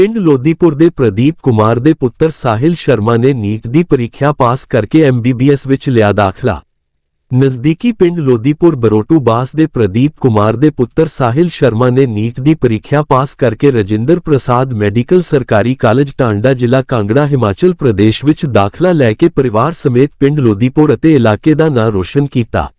ਪਿੰਡ ਲੋਦੀਪੁਰ ਦੇ ਪ੍ਰਦੀਪ ਕੁਮਾਰ ਦੇ ਪੁੱਤਰ ਸਾਹਿਲ ਸ਼ਰਮਾ ਨੇ ਨੀਟ ਦੀ ਪ੍ਰੀਖਿਆ ਪਾਸ ਕਰਕੇ ਐਮਬੀਬੀਐਸ ਵਿੱਚ ਲਿਆ ਦਾਖਲਾ। ਨਜ਼ਦੀਕੀ ਪਿੰਡ ਲੋਦੀਪੁਰ ਬਰੋਟੂ ਬਾਸ ਦੇ ਪ੍ਰਦੀਪ ਕੁਮਾਰ ਦੇ ਪੁੱਤਰ ਸਾਹਿਲ ਸ਼ਰਮਾ ਨੇ ਨੀਟ ਦੀ ਪ੍ਰੀਖਿਆ ਪਾਸ ਕਰਕੇ ਰਜਿੰਦਰ ਪ੍ਰਸਾਦ ਮੈਡੀਕਲ ਸਰਕਾਰੀ ਕਾਲਜ ਟਾਂਡਾ ਜ਼ਿਲ੍ਹਾ ਕਾਂਗੜਾ ਹਿਮਾਚਲ ਪ੍ਰਦੇਸ਼ ਵਿੱਚ ਦਾਖਲਾ ਲੈ ਕੇ ਪਰਿਵਾਰ ਸਮੇਤ ਪਿੰਡ ਲੋਦੀਪੁਰ ਅਤੇ ਇਲਾਕੇ ਦਾ ਨਾਂ ਰੋਸ਼ਨ ਕੀਤਾ।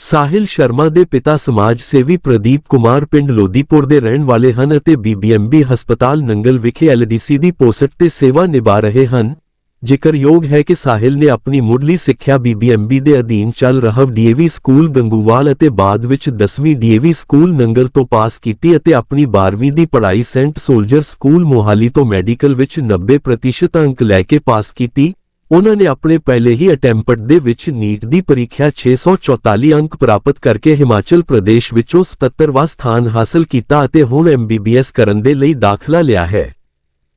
ਸਾਹਿਲ ਸ਼ਰਮਾ ਦੇ ਪਿਤਾ ਸਮਾਜ ਸੇਵੀ ਪ੍ਰਦੀਪ ਕੁਮਾਰ ਪਿੰਡ ਲੋਦੀਪੁਰ ਦੇ ਰਹਿਣ ਵਾਲੇ ਹਨ ਅਤੇ ਬੀਬੀਐਮਬੀ ਹਸਪਤਾਲ ਨੰਗਲ ਵਿਖੇ ਐਲਡੀਸੀ ਦੀ ਪੋਸਟ ਤੇ ਸੇਵਾ ਨਿਭਾ ਰਹੇ ਹਨ। ਜ਼ਿਕਰਯੋਗ ਹੈ ਕਿ ਸਾਹਿਲ ਨੇ ਆਪਣੀ ਮੁੱਢਲੀ ਸਿੱਖਿਆ ਬੀਬੀਐਮਬੀ ਦੇ ਅਧੀਨ ਚੱਲ ਰਿਹਾ ਡੀਏਵੀ ਸਕੂਲ ਗੰਗੂਵਾਲ ਅਤੇ ਬਾਅਦ ਵਿੱਚ 10ਵੀਂ ਡੀਏਵੀ ਸਕੂਲ ਨੰਗਲ ਤੋਂ ਪਾਸ ਕੀਤੀ ਅਤੇ ਆਪਣੀ 12ਵੀਂ ਦੀ ਪੜ੍ਹਾਈ ਸੈਂਟ ਸੋਲਜਰ ਸਕੂਲ ਮੋਹਾਲੀ ਤੋਂ ਮੈਡੀਕਲ ਵਿੱਚ 90% ਅੰਕ ਲੈ ਕੇ ਪਾਸ ਕੀਤੀ। ਉਹਨਾਂ ਨੇ ਆਪਣੇ ਪਹਿਲੇ ਹੀ ਅਟੈਂਪਟ ਦੇ ਵਿੱਚ ਨੀਟ ਦੀ ਪ੍ਰੀਖਿਆ 644 ਅੰਕ ਪ੍ਰਾਪਤ ਕਰਕੇ ਹਿਮਾਚਲ ਪ੍ਰਦੇਸ਼ ਵਿੱਚੋਂ 77ਵਾਂ ਸਥਾਨ ਹਾਸਲ ਕੀਤਾ ਅਤੇ ਹੁਣ ਐਮਬੀਬੀਐਸ ਕਰਨ ਦੇ ਲਈ ਦਾਖਲਾ ਲਿਆ ਹੈ।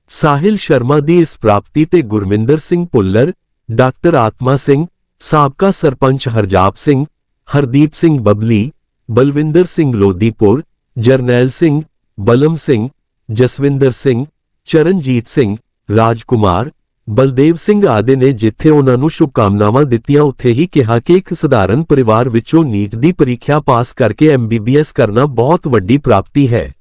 ਸਾਹਿਲ ਸ਼ਰਮਾ ਦੀ ਇਸ ਪ੍ਰਾਪਤੀ ਤੇ ਗੁਰਮਿੰਦਰ ਸਿੰਘ ਪੁੱਲਰ, ਡਾਕਟਰ ਆਤਮਾ ਸਿੰਘ, ਸਾਬਕਾ ਸਰਪੰਚ ਹਰਜਾਪ ਸਿੰਘ, ਹਰਦੀਪ ਸਿੰਘ ਬਬਲੀ, ਬਲਵਿੰਦਰ ਸਿੰਘ ਲੋਦੀਪੁਰ, ਜਰਨੈਲ ਸਿੰਘ, ਬਲਮ ਸਿੰਘ, ਜਸਵਿੰਦਰ ਸਿੰਘ, ਚਰਨਜੀਤ ਸਿੰਘ, ਰਾਜਕੁਮਾਰ ਬਲਦੇਵ ਸਿੰਘ ਆਦਿ ਨੇ ਜਿੱਥੇ ਉਹਨਾਂ ਨੂੰ ਸ਼ੁਭਕਾਮਨਾਵਾਂ ਦਿੱਤੀਆਂ, ਉੱਥੇ ਹੀ ਕਿਹਾ ਕਿ ਇੱਕ ਸਧਾਰਨ ਪਰਿਵਾਰ ਵਿੱਚੋਂ ਨੀਟ ਦੀ ਪ੍ਰੀਖਿਆ ਪਾਸ ਕਰਕੇ ਐਮਬੀਬੀਐਸ ਕਰਨਾ ਬਹੁਤ ਵੱਡੀ ਪ੍ਰਾਪਤੀ ਹੈ।